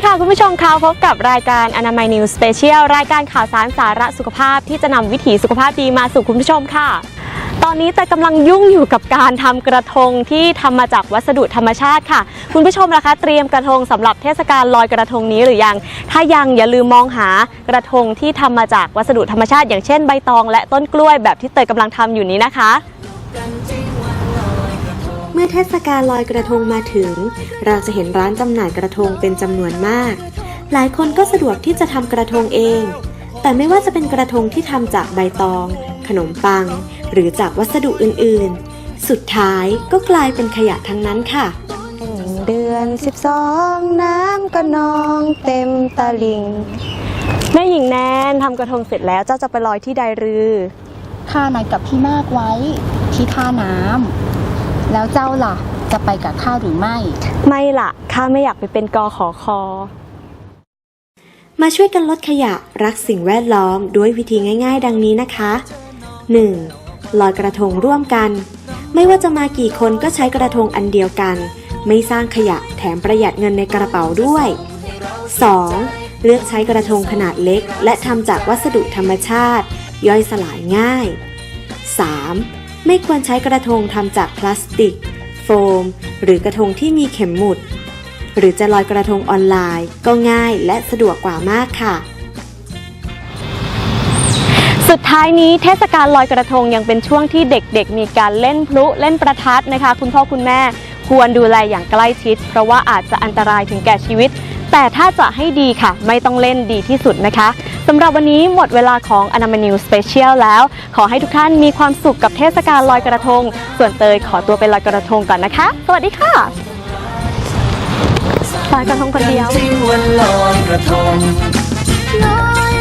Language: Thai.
ดีค่ะ คุณผู้ชมคะพบกับรายการอนามัยนิวสเปเชียลรายการข่าวสารสาระสุขภาพที่จะนำวิถีสุขภาพดีมาสู่คุณผู้ชมค่ะ ตอนนี้แต่กำลังยุ่งอยู่กับการทำกระทงที่ทำมาจากวัสดุธรรมชาติค่ะ คุณผู้ชมนะคะเตรียมกระทงสำหรับเทศกาลลอยกระทงนี้หรือยัง ถ้ายังอย่าลืมมองหากระทงที่ทำมาจากวัสดุธรรมชาติ อย่างเช่นใบตอง และต้นกล้วยแบบที่เตยกำลังทำอยู่นี้นะคะ เมื่อเทศกาลลอยกระทงมาถึง เราจะเห็นร้านจำหน่ายกระทงเป็นจำนวนมาก หลายคนก็สะดวกที่จะทำกระทงเอง แต่ไม่ว่าจะเป็นกระทงที่ทำจากใบตอง ขนมปัง หรือจากวัสดุอื่นๆ สุดท้ายก็กลายเป็นขยะทั้งนั้นค่ะ เดือน12น้ำก็นองเต็มตะลิงแม่หญิงแนนทำกระทงเสร็จแล้วเจ้าจะไปลอยที่ใดรือข้านัดกับพี่มากไว้ที่ท่าน้ำ แล้วเจ้าล่ะ จะไปกับข้าหรือไม่ ไม่ละข้าไม่อยากไปเป็นกอขอคอ มาช่วยกันลดขยะรักสิ่งแวดล้อมด้วยวิธีง่าย ๆ ดังนี้นะคะ 1. ลอยกระทงร่วมกัน ไม่ว่าจะมากี่คนก็ใช้กระทงอันเดียวกัน ไม่สร้างขยะแถมประหยัดเงินในกระเป๋าด้วย 2. เลือกใช้กระทงขนาดเล็ก และทำจากวัสดุธรรมชาติ ย่อยสลายง่าย 3. ไม่ควรใช้กระทงทำจากพลาสติก โฟม หรือกระทงที่มีเข็มหมุด หรือจะลอยกระทงออนไลน์ ก็ง่ายและสะดวกกว่ามากค่ะสุดท้ายนี้เทศกาลลอยกระทงยังเป็นช่วงที่เด็กๆ มีการเล่นพลุเล่นประทัดนะคะ คุณพ่อคุณแม่ควรดูแลอย่างใกล้ชิด เพราะว่าอาจจะอันตรายถึงแก่ชีวิต แต่ถ้าจะให้ดีค่ะ ไม่ต้องเล่นดีที่สุดนะคะ สำหรับวันนี้หมดเวลาของอนามานิวสเปเชียลแล้ว ขอให้ทุกท่านมีความสุขกับเทศกาลลอยกระทง ส่วนเตยขอตัวไปลอยกระทงก่อนนะคะ สวัสดีค่ะลอยกระทงคนเดียวจริงวันลอยกระทงลอย